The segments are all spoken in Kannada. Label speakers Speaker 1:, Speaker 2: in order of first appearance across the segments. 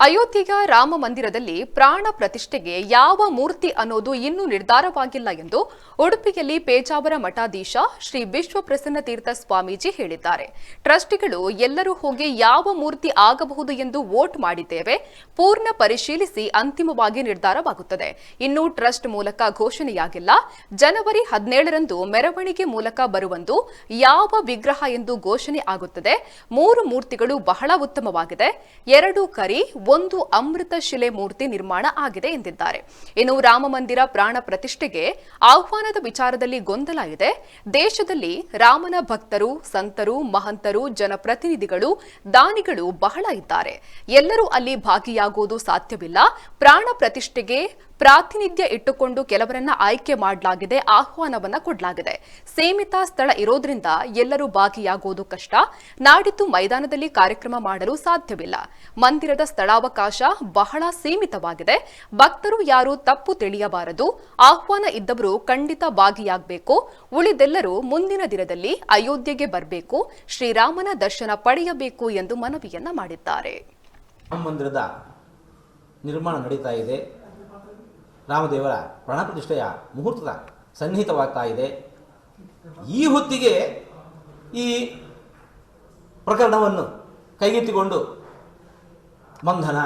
Speaker 1: ಅಯೋಧ್ಯೆಯ ರಾಮ ಮಂದಿರದಲ್ಲಿ ಪ್ರಾಣ ಪ್ರತಿಷ್ಠೆಗೆ ಯಾವ ಮೂರ್ತಿ ಅನ್ನೋದು ಇನ್ನೂ ನಿರ್ಧಾರವಾಗಿಲ್ಲ ಎಂದು ಉಡುಪಿಯಲ್ಲಿ ಪೇಜಾವರ ಮಠಾಧೀಶ ಶ್ರೀ ವಿಶ್ವಪ್ರಸನ್ನ ತೀರ್ಥ ಸ್ವಾಮೀಜಿ ಹೇಳಿದ್ದಾರೆ. ಟ್ರಸ್ಟಿಗಳು ಎಲ್ಲರೂ ಹೋಗಿ ಯಾವ ಮೂರ್ತಿ ಆಗಬಹುದು ಎಂದು ವೋಟ್ ಮಾಡಿದ್ದೇವೆ. ಪೂರ್ಣ ಪರಿಶೀಲಿಸಿ ಅಂತಿಮವಾಗಿ ನಿರ್ಧಾರವಾಗುತ್ತದೆ. ಇನ್ನು ಟ್ರಸ್ಟ್ ಮೂಲಕ ಘೋಷಣೆಯಾಗಿಲ್ಲ. ಜನವರಿ ಹದಿನೇಳರಂದು ಮೆರವಣಿಗೆ ಮೂಲಕ ಬರುವಂದು ಯಾವ ವಿಗ್ರಹ ಎಂದು ಘೋಷಣೆ ಆಗುತ್ತದೆ. ಮೂರು ಮೂರ್ತಿಗಳು ಬಹಳ ಉತ್ತಮವಾಗಿದೆ. ಎರಡು ಕರಿ ಒಂದು ಅಮೃತ ಶಿಲೆ ಮೂರ್ತಿ ನಿರ್ಮಾಣ ಆಗಿದೆ ಎಂದಿದ್ದಾರೆ. ಇನ್ನು ರಾಮ ಮಂದಿರ ಪ್ರಾಣ ಪ್ರತಿಷ್ಠೆಗೆ ಆಹ್ವಾನದ ವಿಚಾರದಲ್ಲಿ ಗೊಂದಲ ಇದೆ. ದೇಶದಲ್ಲಿ ರಾಮನ ಭಕ್ತರು, ಸಂತರು, ಮಹಂತರು, ಜನಪ್ರತಿನಿಧಿಗಳು, ದಾನಿಗಳು ಬಹಳ ಇದ್ದಾರೆ. ಎಲ್ಲರೂ ಅಲ್ಲಿ ಭಾಗಿಯಾಗುವುದು ಸಾಧ್ಯವಿಲ್ಲ. ಪ್ರಾಣ ಪ್ರತಿಷ್ಠೆಗೆ ಪ್ರಾತಿನಿಧ್ಯ ಇಟ್ಟುಕೊಂಡು ಕೆಲವರನ್ನ ಆಯ್ಕೆ ಮಾಡಲಾಗಿದೆ, ಆಹ್ವಾನವನ್ನ ಕೊಡಲಾಗಿದೆ. ಸೀಮಿತ ಸ್ಥಳ ಇರೋದ್ರಿಂದ ಎಲ್ಲರೂ ಭಾಗಿಯಾಗುವುದು ಕಷ್ಟ. ನಾಡಿದ್ದು ಮೈದಾನದಲ್ಲಿ ಕಾರ್ಯಕ್ರಮ ಮಾಡಲು ಸಾಧ್ಯವಿಲ್ಲ. ಮಂದಿರದ ಸ್ಥಳಾವಕಾಶ ಬಹಳ ಸೀಮಿತವಾಗಿದೆ. ಭಕ್ತರು ಯಾರು ತಪ್ಪು ತಿಳಿಯಬಾರದು. ಆಹ್ವಾನ ಇದ್ದವರು ಖಂಡಿತ ಭಾಗಿಯಾಗಬೇಕು. ಉಳಿದೆಲ್ಲರೂ ಮುಂದಿನ ದಿನದಲ್ಲಿ ಅಯೋಧ್ಯೆಗೆ ಬರಬೇಕು. ಶ್ರೀರಾಮನ ದರ್ಶನ ಪಡೆಯಬೇಕು ಎಂದು ಮನವಿಯನ್ನ ಮಾಡಿದ್ದಾರೆ.
Speaker 2: ರಾಮ ಮಂದಿರದ ನಿರ್ಮಾಣ ನಡೀತಾ ಇದೆ. ರಾಮದೇವರ ಪ್ರಾಣಪ್ರತಿಷ್ಠೆಯ ಮುಹೂರ್ತದ ಸನ್ನಿಹಿತವಾಗ್ತಾ ಇದೆ. ಈ ಹೊತ್ತಿಗೆ ಈ ಪ್ರಕರಣವನ್ನು ಕೈಗೆತ್ತಿಕೊಂಡು ಬಂಧನ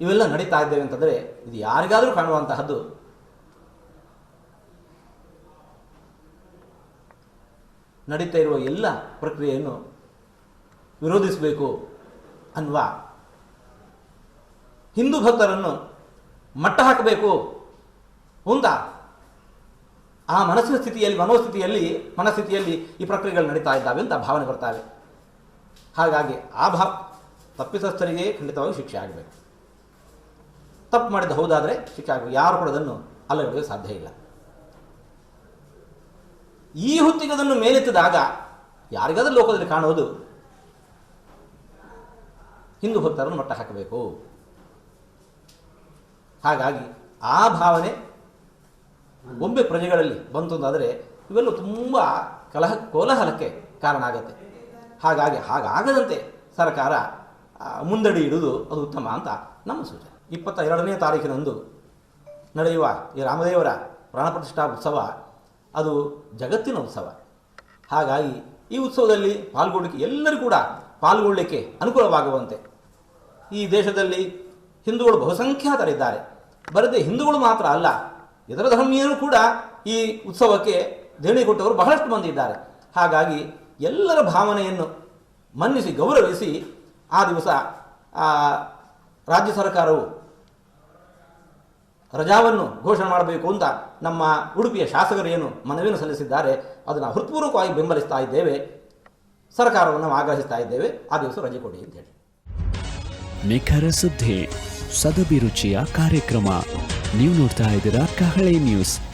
Speaker 2: ಇವೆಲ್ಲ ನಡೀತಾ ಇದ್ದೇವೆ ಅಂತಂದರೆ ಇದು ಯಾರಿಗಾದರೂ ಕಾಣುವಂತಹದ್ದು. ನಡೀತಾ ಇರುವ ಎಲ್ಲ ಪ್ರಕ್ರಿಯೆಯನ್ನು ವಿರೋಧಿಸಬೇಕು ಅನ್ನುವ ಹಿಂದೂ ಭಕ್ತರನ್ನು ಮಟ್ಟ ಹಾಕಬೇಕು. ಹುಂದ. ಆ ಮನಸ್ಸಿನ ಸ್ಥಿತಿಯಲ್ಲಿ, ಮನೋಸ್ಥಿತಿಯಲ್ಲಿ, ಮನಸ್ಥಿತಿಯಲ್ಲಿ ಈ ಪ್ರಕ್ರಿಯೆಗಳು ನಡೀತಾ ಇದ್ದಾವೆ ಅಂತ ಭಾವನೆ ಬರ್ತಾವೆ ಹಾಗಾಗಿ ಆ ಭಾವ ತಪ್ಪಿತಸ್ಥರಿಗೆ ಖಂಡಿತವಾಗಿ ಶಿಕ್ಷೆ ಆಗಬೇಕು. ತಪ್ಪು ಮಾಡಿದ ಹೌದಾದರೆ ಶಿಕ್ಷೆ ಆಗಬೇಕು. ಯಾರು ಕೂಡ ಅದನ್ನು ಅಲ್ಲಗಡೆಗೆ ಸಾಧ್ಯ ಇಲ್ಲ. ಈ ಹೊತ್ತಿಗೆ ಅದನ್ನು ಮೇಲೆತ್ತಿದಾಗ ಯಾರಿಗಾದರೂ ಲೋಕದಲ್ಲಿ ಕಾಣುವುದು ಹಿಂದೂ ಭಕ್ತರನ್ನು ಮಟ್ಟ ಹಾಕಬೇಕು. ಹಾಗಾಗಿ ಆ ಭಾವನೆ ಗೊಂಬೆ ಪ್ರಜೆಗಳಲ್ಲಿ ಬಂತು ಅಂತಾದರೆ ಇವೆಲ್ಲ ತುಂಬ ಕಲಹ ಕೋಲಾಹಲಕ್ಕೆ ಕಾರಣ ಆಗುತ್ತೆ. ಹಾಗಾಗಿ ಹಾಗಾಗದಂತೆ ಸರ್ಕಾರ ಮುಂದಡಿ ಇಡುವುದು ಅದು ಉತ್ತಮ ಅಂತ ನಮ್ಮ ಸೂಚನೆ. ಇಪ್ಪತ್ತ ಎರಡನೇ ತಾರೀಕಿನಂದು ನಡೆಯುವ ಈ ರಾಮದೇವರ ಪ್ರಾಣಪ್ರತಿಷ್ಠಾ ಉತ್ಸವ ಅದು ಜಗತ್ತಿನ ಉತ್ಸವ. ಹಾಗಾಗಿ ಈ ಉತ್ಸವದಲ್ಲಿ ಪಾಲ್ಗೊಳ್ಳಿಕ್ಕೆ ಎಲ್ಲರೂ ಕೂಡ ಪಾಲ್ಗೊಳ್ಳಲಿಕ್ಕೆ ಅನುಕೂಲವಾಗುವಂತೆ. ಈ ದೇಶದಲ್ಲಿ ಹಿಂದೂಗಳು ಬಹುಸಂಖ್ಯಾತರಿದ್ದಾರೆ. ಬರದೆ ಹಿಂದೂಗಳು ಮಾತ್ರ ಅಲ್ಲ, ಇತರ ಧರ್ಮೀಯರು ಕೂಡ ಈ ಉತ್ಸವಕ್ಕೆ ದೇಣಿ ಕೊಟ್ಟವರು ಬಹಳಷ್ಟು ಮಂದಿ ಇದ್ದಾರೆ. ಹಾಗಾಗಿ ಎಲ್ಲರ ಭಾವನೆಯನ್ನು ಮನ್ನಿಸಿ, ಗೌರವಿಸಿ ಆ ದಿವಸ ರಾಜ್ಯ ಸರ್ಕಾರವು ರಜಾವನ್ನು ಘೋಷಣೆ ಮಾಡಬೇಕು ಅಂತ ನಮ್ಮ ಉಡುಪಿಯ ಶಾಸಕರು ಏನು ಮನವಿಯನ್ನು ಸಲ್ಲಿಸಿದ್ದಾರೆ. ಅದನ್ನು ಹೃತ್ಪೂರ್ವಕವಾಗಿ ಬೆಂಬಲಿಸ್ತಾ ಇದ್ದೇವೆ. ಸರ್ಕಾರವನ್ನು ಆಗ್ರಹಿಸ್ತಾ ಇದ್ದೇವೆ. ಆ ದಿವಸ ರಜೆ ಕೊಡಿ ಅಂತ ಹೇಳಿ.
Speaker 3: ನಿಖರ ಸುದ್ದಿ. ಸದಭಿರುಚಿಯ ಕಾರ್ಯಕ್ರಮ. ನೀವು ನೋಡ್ತಾ ಇದ್ದೀರಾ ಕಹಳೆ ನ್ಯೂಸ್